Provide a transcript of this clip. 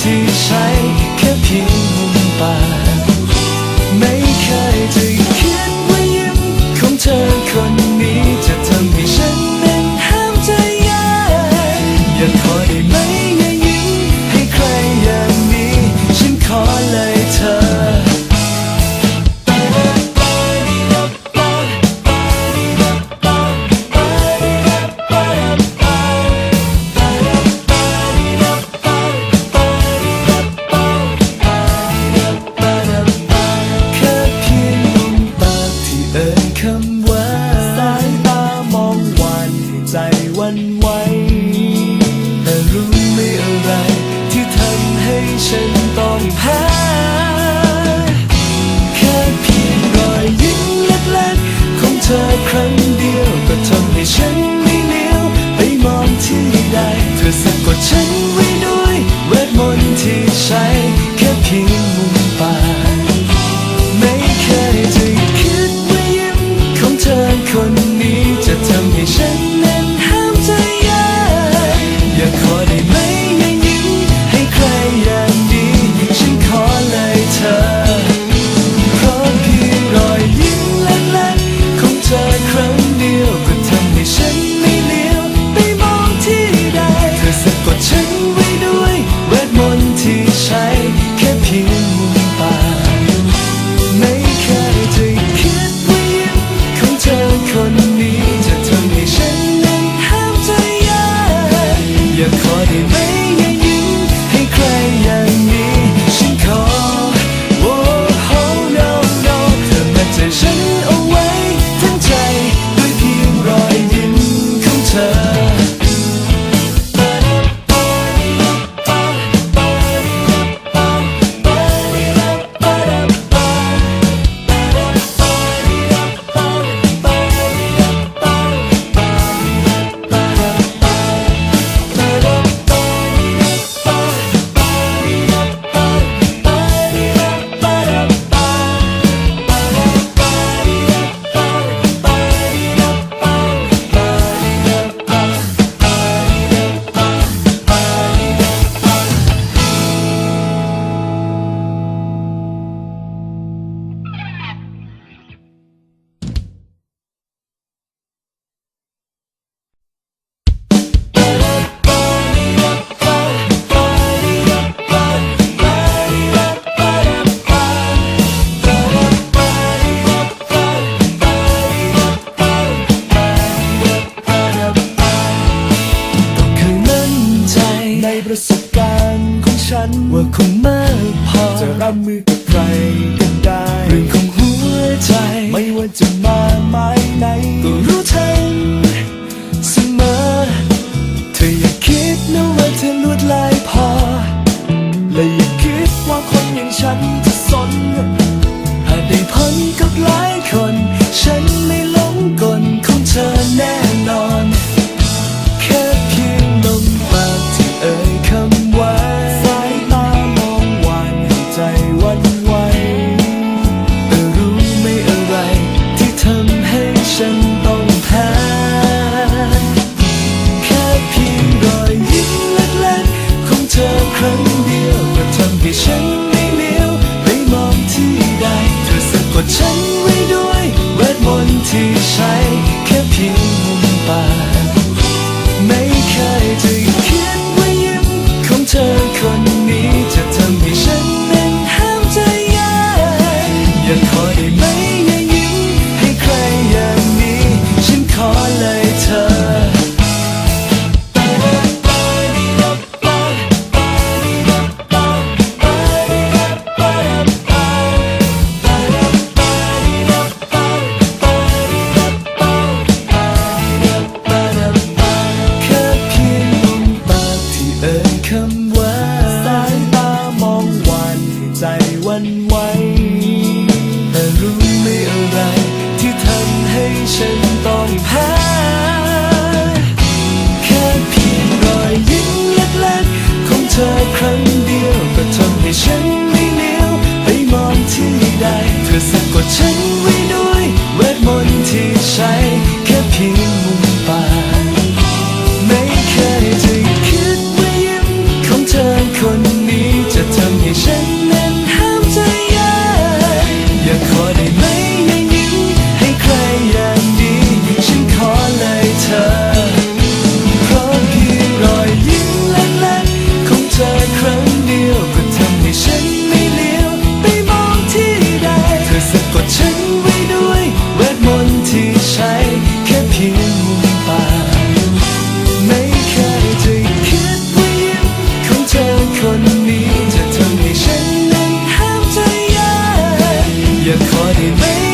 ที่ใช้ 속고 참 ฉันต้องหาแค่เพียงรอยยิ้มเล็กๆของเธอครั้งเดียวก็ทำให้ฉันไม่เลี้ยวไปมองที่ใดเธอสะกดฉันไว้ด้วยเวทมนต์ที่ใช้ ดฉัน 也可以